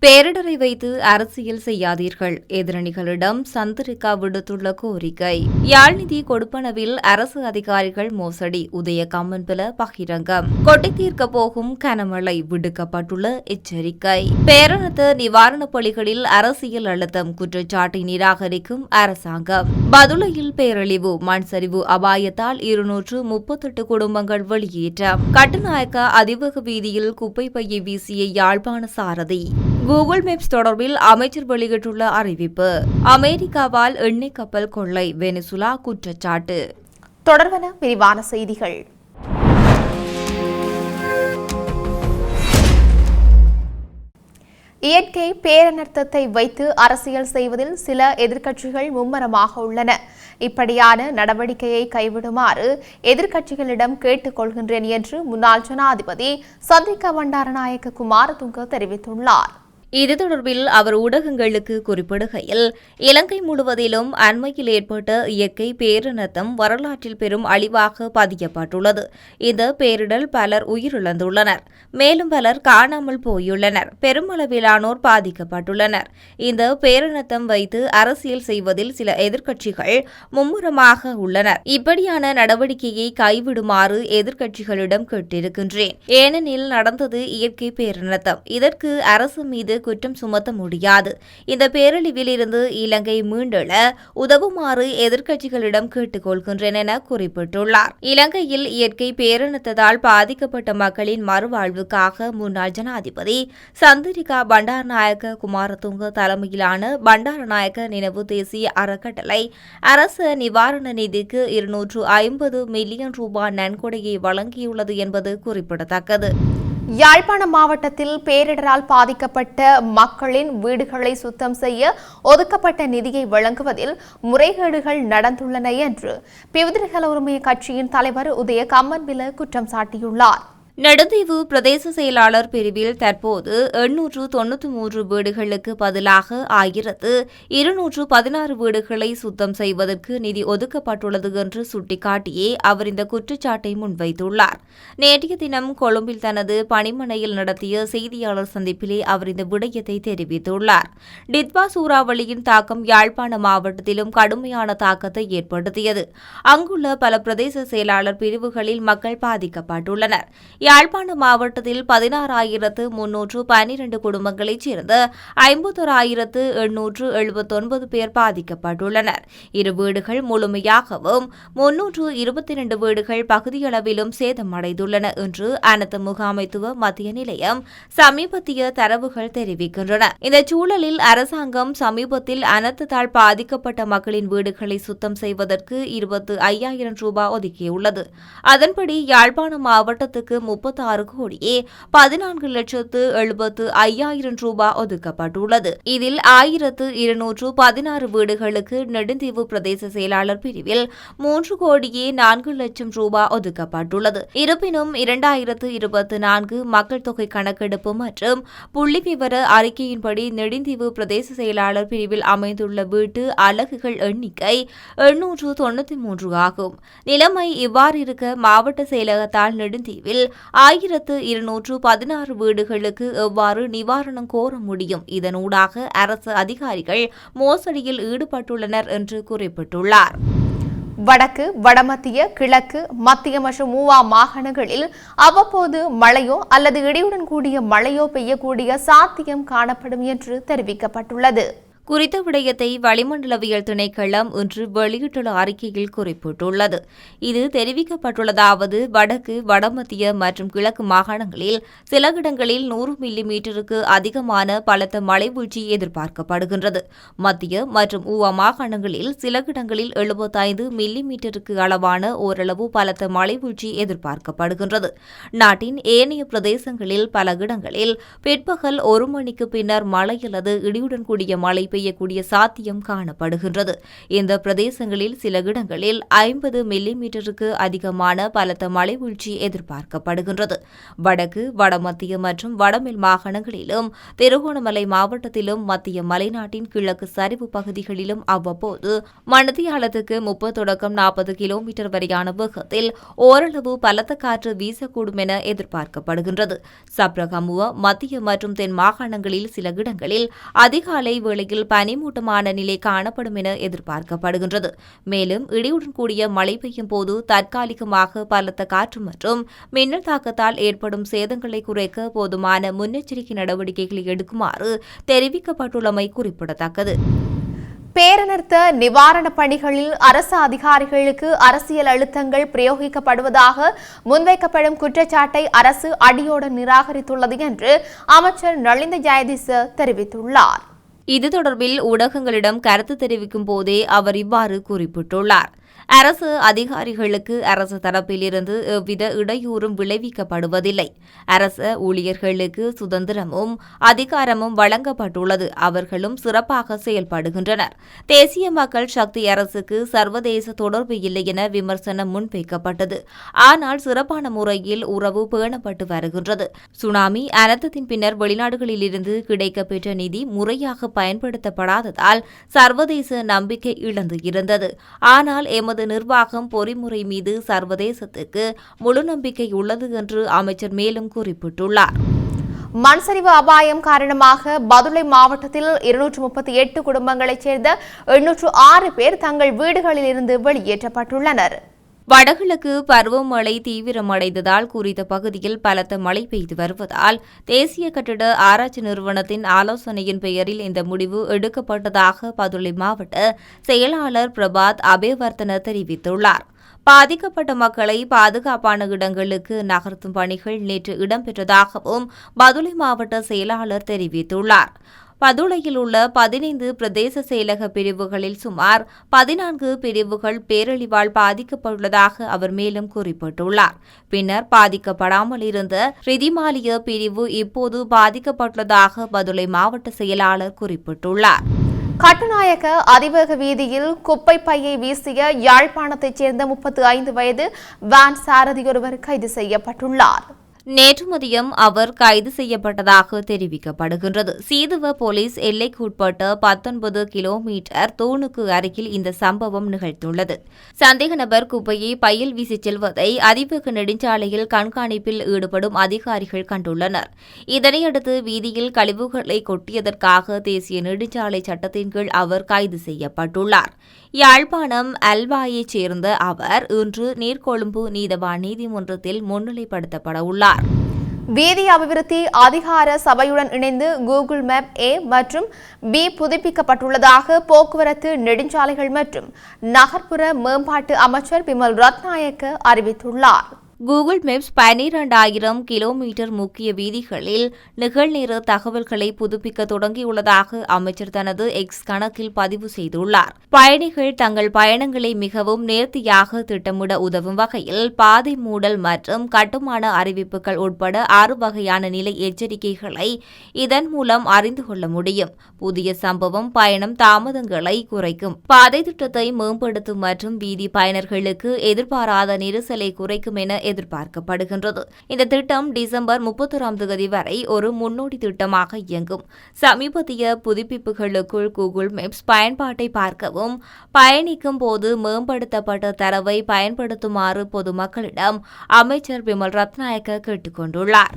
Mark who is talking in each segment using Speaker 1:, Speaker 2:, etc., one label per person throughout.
Speaker 1: பேரிடரை வைத்து அரசியல் செய்யாதீர்கள். எதிரணிகளிடம் சந்திரிகா விடுத்துள்ள கோரிக்கை. யாழ்நிதி கொடுப்பனவில் அரசு அதிகாரிகள் மோசடி உதய கம்மன்பில பகிரங்கம். கொட்டி தீர்க்க போகும் கனமழை விடுக்கப்பட்டுள்ள எச்சரிக்கை. பேரணத்து நிவாரணப் பணிகளில் அரசியல் அழுத்தம் குற்றச்சாட்டை நிராகரிக்கும் அரசாங்கம். பதுளையில் பேரழிவு மண் சரிவு அபாயத்தால் இருநூற்று முப்பத்தெட்டு குடும்பங்கள் வெளியேற்றம். கட்டுநாயக்க அதிவேக வீதியில் குப்பை பையை வீசிய யாழ்ப்பாண சாரதி. கூகுள் மேப்ஸ் தொடர்பில் அமைச்சர் வெளியிட்டுள்ள அறிவிப்பு. அமெரிக்காவால் எண்ணெய் கப்பல் கொள்ளை வெனிசுலா குற்றச்சாட்டு.
Speaker 2: தொடர்வன விரிவான செய்திகள். இயற்கை பேரனர்த்தத்தை வைத்து அரசியல் செய்வதில் சில எதிர்க்கட்சிகள் மும்மரமாக உள்ளன. இப்படியான நடவடிக்கையை கைவிடுமாறு எதிர்க்கட்சிகளிடம் கேட்டுக் கொள்கின்றேன் என்று முன்னாள் ஜனாதிபதி சந்திரிகா பண்டாரநாயக்க குமாரதுங்க தெரிவித்துள்ளார்.
Speaker 1: இது தொடர்பில் அவர் ஊடகங்களுக்கு குறிப்பிடுகையில் இலங்கை முழுவதிலும் அண்மையில் ஏற்பட்ட இயற்கை பேரினத்தம் வரலாற்றில் பெரும் அழிவாக பதியப்பட்டுள்ளது இந்த பேரிடல் பலர் உயிரிழந்துள்ளனர். மேலும் பலர் காணாமல் போயுள்ளனர். பெருமளவிலானோர் பாதிக்கப்பட்டுள்ளனர். இந்த பேரினத்தம் வைத்து அரசியல் செய்வதில் சில எதிர்க்கட்சிகள் மும்முரமாக உள்ளனர். இப்படியான நடவடிக்கையை கைவிடுமாறு எதிர்க்கட்சிகளிடம் கேட்டிருக்கின்றேன். ஏனெனில் நடந்தது இயற்கை பேரினத்தம். இதற்கு அரசு மீது குற்றம் சுமத்த முடியாது. இந்த பேரழிவில் இருந்து இலங்கை மீண்டெழ உதவுமாறு எதிர்க்கட்சிகளிடம் கேட்டுக்கொள்கின்றேன் என குறிப்பிட்டுள்ளார். இலங்கையில் இயற்கை பேரினத்ததால் பாதிக்கப்பட்ட மக்களின் மறுவாழ்வுக்காக முன்னாள் ஜனாதிபதி சந்திரிகா பண்டாரநாயக்க குமாரதுங்க தலைமையிலான பண்டாரநாயக்க நினைவு தேசிய அறக்கட்டளை அரசு நிவாரண நிதிக்கு இருநூற்று ஐம்பது மில்லியன் ரூபாய் நன்கொடையை வழங்கியுள்ளது என்பது குறிப்பிடத்தக்கது.
Speaker 2: யாழ்ப்பாணம் மாவட்டத்தில் பேரிடரால் பாதிக்கப்பட்ட மக்களின் வீடுகளை சுத்தம் செய்ய ஒதுக்கப்பட்ட நிதியை வழங்குவதில் முறைகேடுகள் நடந்துள்ளன என்று பிவிதிரிகல உரிமை கட்சியின் தலைவர் உதய கம்மன்பில குற்றம் சாட்டியுள்ளார்.
Speaker 1: நெடுந்தீவு பிரதேச செயலாளர் பிரிவில் தற்போது எண்ணூற்று தொன்னூற்றி மூன்று வீடுகளுக்கு பதிலாக ஆயிரத்து இருநூற்று பதினாறு வீடுகளை சுத்தம் செய்வதற்கு நிதி ஒதுக்கப்பட்டுள்ளது என்று சுட்டிக்காட்டியே அவர் இந்த குற்றச்சாட்டை முன்வைத்துள்ளார். நேற்றைய தினம் கொழும்பில் தனது பணிமனையில் நடத்திய செய்தியாளர் சந்திப்பிலே அவர் இந்த விடயத்தை தெரிவித்துள்ளார். டித்வா சூறாவளியின் தாக்கம் யாழ்ப்பாண மாவட்டத்திலும் கடுமையான தாக்கத்தை ஏற்படுத்தியது. அங்குள்ள பல பிரதேச செயலாளர் பிரிவுகளில் மக்கள் பாதிக்கப்பட்டுள்ளனர். யாழ்ப்பாண மாவட்டத்தில் பதினாறாயிரத்து முன்னூற்று பனிரண்டு குடும்பங்களைச் சேர்ந்த ஐம்பத்தோராயிரத்து எண்ணூற்று எழுபத்தொன்பது பேர் பாதிக்கப்பட்டுள்ளனர். இரு வீடுகள் முழுமையாகவும் முன்னூற்று இருபத்தி இரண்டு வீடுகள் பகுதியளவிலும் சேதமடைந்துள்ளன என்று அனைத்து முகாமைத்துவ மத்திய நிலையம் சமீபத்திய தரவுகள் தெரிவிக்கின்றன. இந்த சூழலில் அரசாங்கம் சமீபத்தில் அனர்த்தத்தால் பாதிக்கப்பட்ட மக்களின் வீடுகளை சுத்தம் செய்வதற்கு இருபத்து ஐயாயிரம் ரூபாய் ஒதுக்கியுள்ளது. அதன்படி யாழ்ப்பாண மாவட்டத்துக்கு முப்பத்தாறு கோடியே பதினான்கு லட்சத்து எழுபத்து ஐயாயிரம் ரூபாய் ஒதுக்கப்பட்டுள்ளது. இதில் ஆயிரத்து இருநூற்று பதினாறு வீடுகளுக்கு நெடுந்தீவு பிரதேச செயலாளர் பிரிவில் மூன்று கோடியே நான்கு லட்சம் ரூபாய் ஒதுக்கப்பட்டுள்ளது. இருப்பினும் இரண்டாயிரத்து இருபத்தி நான்கு மக்கள் தொகை கணக்கெடுப்பு மற்றும் புள்ளி விவர அறிக்கையின்படி நெடுந்தீவு பிரதேச செயலாளர் பிரிவில் அமைந்துள்ள வீட்டு அலகுகள் எண்ணிக்கை எண்ணூற்று தொண்ணூற்றி மூன்று ஆகும். நிலைமை இவ்வாறு இருக்க மாவட்ட செயலகத்தால் நெடுந்தீவில் ஆயிரத்து இருநூற்று பதினாறு வீடுகளுக்கு எவ்வாறு நிவாரணம் கோர முடியும்? இதனூடாக அரசு அதிகாரிகள் மோசடியில் ஈடுபட்டுள்ளனர் என்று குறிப்பிட்டுள்ளார்.
Speaker 2: வடக்கு வடமத்திய கிழக்கு மத்திய மற்றும் மூவா மாகாணங்களில் அவ்வப்போது மழையோ அல்லது இடியுடன் கூடிய மழையோ பெய்யக்கூடிய சாத்தியம் காணப்படும் என்று தெரிவிக்கப்பட்டுள்ளது.
Speaker 1: குறித்த விடயத்தை வளிமண்டலவியல் திணைக்களம் இன்று வெளியிட்டுள்ள அறிக்கையில் குறிப்பிட்டுள்ளது. இது தெரிவிக்கப்பட்டுள்ளதாவது வடக்கு வடமத்திய மற்றும் கிழக்கு மாகாணங்களில் சில இடங்களில் நூறு மில்லி மீட்டருக்கு அதிகமான பலத்த மழை வீழ்ச்சி எதிர்பார்க்கப்படுகின்றது. மத்திய மற்றும் உவ மாகாணங்களில் சில இடங்களில் எழுபத்தைந்து மில்லி மீட்டருக்கு அளவான ஓரளவு பலத்த மழை வீழ்ச்சி எதிர்பார்க்கப்படுகின்றது. நாட்டின் ஏனைய பிரதேசங்களில் பல இடங்களில் பிற்பகல் ஒரு மணிக்கு பின்னர் மழை அல்லது இடியுடன் கூடிய மழை பெய்யக்கூடிய சாத்தியம் காணப்படுகின்றது. இந்த பிரதேசங்களில் சில இடங்களில் ஐம்பது மில்லிமீட்டருக்கு அதிகமான பலத்த மழை வீழ்ச்சி எதிர்பார்க்கப்படுகின்றது. வடக்கு வடமத்திய மற்றும் வடமேல் மாகாணங்களிலும் திருகோணமலை மாவட்டத்திலும் மத்திய மலைநாட்டின் கிழக்கு சரிவு பகுதிகளிலும் அவ்வப்போது மணித்தியாலத்துக்கு முப்பது தொடக்கம் நாற்பது கிலோமீட்டர் வரையான வேகத்தில் ஓரளவு பலத்த காற்று வீசக்கூடும் என எதிர்பார்க்கப்படுகின்றது. சப்ரகமுவ மத்திய மற்றும் தென் மாகாணங்களில் சில இடங்களில் அதிகாலை வேளையில் பனிமூட்டமான நிலை காணப்படும் என எதிர்பார்க்கப்படுகின்றது. மேலும் இடியுடன் கூடிய மழை பெய்யும் போது தற்காலிகமாக பலத்த காற்று மற்றும் மின்னல் தாக்கத்தால் ஏற்படும் சேதங்களை குறைக்க போதுமான முன்னெச்சரிக்கை நடவடிக்கைகளை எடுக்குமாறு தெரிவிக்கப்பட்டுள்ளமை குறிப்பிடத்தக்கது.
Speaker 2: பேரனர்த்த நிவாரணப் பணிகளில் அரசு அதிகாரிகளுக்கு அரசியல் அழுத்தங்கள் பிரயோகிக்கப்படுவதாக முன்வைக்கப்படும் குற்றச்சாட்டை அரசு அடியோடு நிராகரித்துள்ளது என்று அமைச்சர் நளிந்த ஜெயதிச தெரிவித்துள்ளார்.
Speaker 1: இது தொடர்பில் ஊடகங்களிடம் கருத்து தெரிவிக்கும் போதே அவர் இவ்வாறு குறிப்பிட்டுள்ளார். அரசு அதிகாரிகளுக்கு அரசு தரப்பிலிருந்து எவ்வித இடையூறும் விளைவிக்கப்படுவதில்லை. அரச ஊழியர்களுக்கு சுதந்திரமும் அதிகாரமும் வழங்கப்பட்டுள்ளது. அவர்களும் சிறப்பாக செயல்படுகின்றனர். தேசிய மக்கள் சக்தி அரசுக்கு சர்வதேச தொடர்பு இல்லை என விமர்சனம் முன்வைக்கப்பட்டது. ஆனால் சிறப்பான முறையில் உறவு பேணப்பட்டு வருகின்றது. சுனாமி அனர்த்தத்தின் பின்னர் வெளிநாடுகளிலிருந்து கிடைக்கப்பெற்ற நிதி முறையாக பயன்படுத்தப்படாததால் சர்வதேச நம்பிக்கை இழந்து இருந்தது. ஆனால் எமது நிர்வாகம் பொறிமுறை மீது சர்வதேசத்துக்கு முழு நம்பிக்கை உள்ளது என்று அமைச்சர் மேலும் குறிப்பிட்டுள்ளார்.
Speaker 2: மண்சரிவு அபாயம் காரணமாக பதுளை மாவட்டத்தில் இருநூற்று முப்பத்தி எட்டு குடும்பங்களைச் சேர்ந்த எண்ணூற்று ஆறு பேர் தங்கள் வீடுகளில் இருந்து வெளியேற்றப்பட்டுள்ளனர்.
Speaker 1: வடகிழக்கு பருவமழை தீவிரமடைந்ததால் குறித்த பகுதியில் பலத்த மழை பெய்து வருவதால் தேசிய கட்டிட ஆராய்ச்சி நிறுவனத்தின் ஆலோசனையின் பெயரில் இந்த முடிவு எடுக்கப்பட்டதாக பதுளை மாவட்ட செயலாளர் பிரபாத் அபேவர்த்தன தெரிவித்துள்ளார். பாதிக்கப்பட்ட மக்களை பாதுகாப்பான இடங்களுக்கு நகர்த்தும் பணிகள் நேற்று இடம்பெற்றதாகவும் பதுளை மாவட்ட செயலாளர் தெரிவித்துள்ளார். பதுளையில் உள்ள பதினைந்து பிரதேச செயலக பிரிவுகளில் சுமார் பதினான்கு பிரிவுகள் பேரழிவால் பாதிக்கப்பட்டுள்ளதாக அவர் மேலும் குறிப்பிட்டுள்ளார். பின்னர் பாதிக்கப்படாமல் இருந்த ரிதிமாலிய பிரிவு இப்போது பாதிக்கப்பட்டுள்ளதாக பதுளை மாவட்ட செயலாளர் குறிப்பிட்டுள்ளார்.
Speaker 2: கட்டுநாயக்க அதிவேக வீதியில் குப்பை பையை வீசிய யாழ்ப்பாணத்தைச் சேர்ந்த முப்பத்து ஐந்து வயது வேன் சாரதி ஒருவர் கைது செய்யப்பட்டுள்ளார்.
Speaker 1: நேற்று மதியம் அவர் கைது செய்யப்பட்டதாக தெரிவிக்கப்படுகின்றது. சீதுவ போலீஸ் எல்லைக்குட்பட்ட பத்தொன்பது கிலோமீட்டர் தூணுக்கு அருகில் இந்த சம்பவம் நிகழ்ந்துள்ளது. சந்தேக நபர் குப்பையை பையில் வீசிச் செல்வதை அதிவேக நெடுஞ்சாலையில் கண்காணிப்பில் ஈடுபடும் அதிகாரிகள் கண்டுள்ளனர். இதனையடுத்து வீதியில் கழிவுகளை கொட்டியதற்காக தேசிய நெடுஞ்சாலை சட்டத்தின் கீழ் அவர் கைது செய்யப்பட்டுள்ளார். யாழ்ப்பாணம் அல்வாயைச் சேர்ந்த அவர் இன்று நீர்கொழும்பு நீதவான் நீதிமன்றத்தில் முன்னிலைப்படுத்தப்பட உள்ளார்
Speaker 2: வீதி அபிவிருத்தி அதிகார சபையுடன் இணைந்து கூகுள் மேப் ஏ மற்றும் பி புதுப்பிக்கப்பட்டுள்ளதாக போக்குவரத்து நெடுஞ்சாலைகள் மற்றும் நகர்ப்புற மேம்பாட்டு அமைச்சர் பிமல் ரத்நாயக்க அறிவித்துள்ளார்.
Speaker 1: கூகுள் மேப்ஸ் பனிரெண்டாயிரம் கிலோமீட்டர் முக்கிய வீதிகளில் நிகழ்நேர தகவல்களை புதுப்பிக்க தொடங்கியுள்ளதாக அமைச்சர் தனது எக்ஸ் கணக்கில் பதிவு செய்துள்ளார். பயணிகள் தங்கள் பயணங்களை மிகவும் நேர்த்தியாக திட்டமிட உதவும் வகையில் பாதை மூடல் மற்றும் கட்டுமான அறிவிப்புகள் உட்பட ஆறு வகையான நிலை எச்சரிக்கைகளை இதன் மூலம் அறிந்து கொள்ள முடியும். புதிய சம்பவம் பயணம் தாமதங்களை குறைக்கும். பாதை திட்டத்தை மேம்படுத்தும் மற்றும் வீதி பயணர்களுக்கு எதிர்பாராத நெரிசலை குறைக்கும் என எதிர்பார்க்கப்படுகின்றது. இந்த திட்டம் டிசம்பர் முப்பத்தொராம் தேதி வரை ஒரு முன்னோடி திட்டமாக இயங்கும். சமீபத்திய புதுப்பிப்புகளுக்குள் கூகுள் மேப்ஸ் பயன்பாட்டை பார்க்கவும் பயணிக்கும் போது மேம்படுத்தப்பட்ட தரவை பயன்படுத்துமாறு பொதுமக்களிடம் அமைச்சர் பிமல் ரத்நாயக்க கேட்டுக் கொண்டுள்ளார்.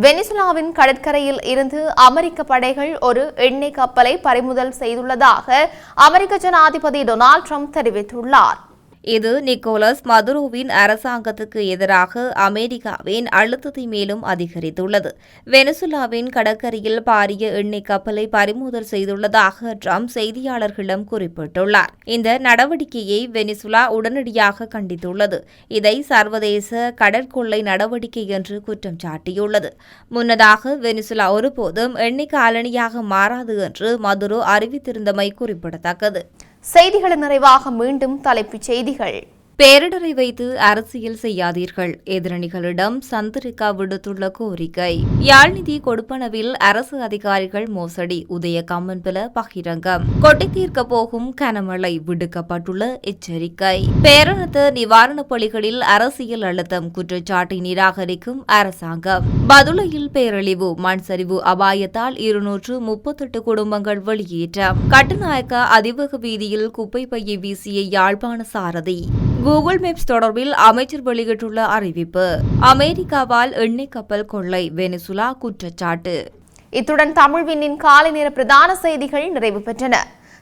Speaker 2: வெனிசுலாவின் கடற்கரையில் இருந்து அமெரிக்க படைகள் ஒரு எண்ணெய் கப்பலை பறிமுதல் செய்துள்ளதாக அமெரிக்க ஜனாதிபதி டொனால்ட் ட்ரம்ப் தெரிவித்துள்ளார்.
Speaker 1: இது நிக்கோலஸ் மதுரோவின் அரசாங்கத்துக்கு எதிராக அமெரிக்காவின் அழுத்தத்தை மேலும் அதிகரித்துள்ளது. வெனிசுலாவின் கடற்கரையில் பாரிய எண்ணெய் கப்பலை பறிமுதல் செய்துள்ளதாக ட்ரம்ப் செய்தியாளர்களிடம் குறிப்பிட்டுள்ளார். இந்த நடவடிக்கையை வெனிசுலா உடனடியாக கண்டித்துள்ளது. இதை சர்வதேச கடற்கொள்ளை நடவடிக்கை என்று குற்றம் சாட்டியுள்ளது. முன்னதாக வெனிசுலா ஒருபோதும் எண்ணெய் காலனியாக மாறாது என்று மதுரோ அறிவித்திருந்தமை குறிப்பிடத்தக்கது.
Speaker 2: செய்திகளின் நிறைவாக மீண்டும் தலைப்புச் செய்திகள்.
Speaker 1: பேரிடரை வைத்து அரசியல் செய்யாதீர்கள். எதிரணிகளிடம் சந்திரிகா விடுத்துள்ள கோரிக்கை. யாழ்நிதி கொடுப்பனவில் அரசு அதிகாரிகள் மோசடி. உதய கம்மன்பில பகிரங்கம். கொட்டி தீர்க்க போகும் கனமழை விடுக்கப்பட்டுள்ள எச்சரிக்கை. பேரணத்த நிவாரணப் பணிகளில் அரசியல் அழுத்தம். குற்றச்சாட்டை நிராகரிக்கும் அரசாங்கம். பதுளையில் பேரழிவு. மண் சரிவு அபாயத்தால் இருநூற்று முப்பத்தெட்டு குடும்பங்கள் வெளியேற்றம். கட்டுநாயக்க அதிவக வீதியில் குப்பை பையை வீசிய யாழ்ப்பாண சாரதி. கூகுள் மேப்ஸ் தொடர்பில் அமைச்சர் வெளியிட்டுள்ள அறிவிப்பு. அமெரிக்காவால் எண்ணெய் கப்பல் கொள்ளை வெனிசுலா குற்றச்சாட்டு.
Speaker 2: இத்துடன் தமிழ் விண்ணின் காலை நேர பிரதான செய்திகள் நிறைவு பெற்றன.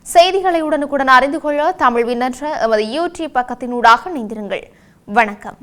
Speaker 2: செய்திகளை உடனுக்குடன் அறிந்து கொள்ள தமிழ் விண்ணற்ற எமது யூடியூப் பக்கத்தினூடாக இணைந்திருங்கள். வணக்கம்.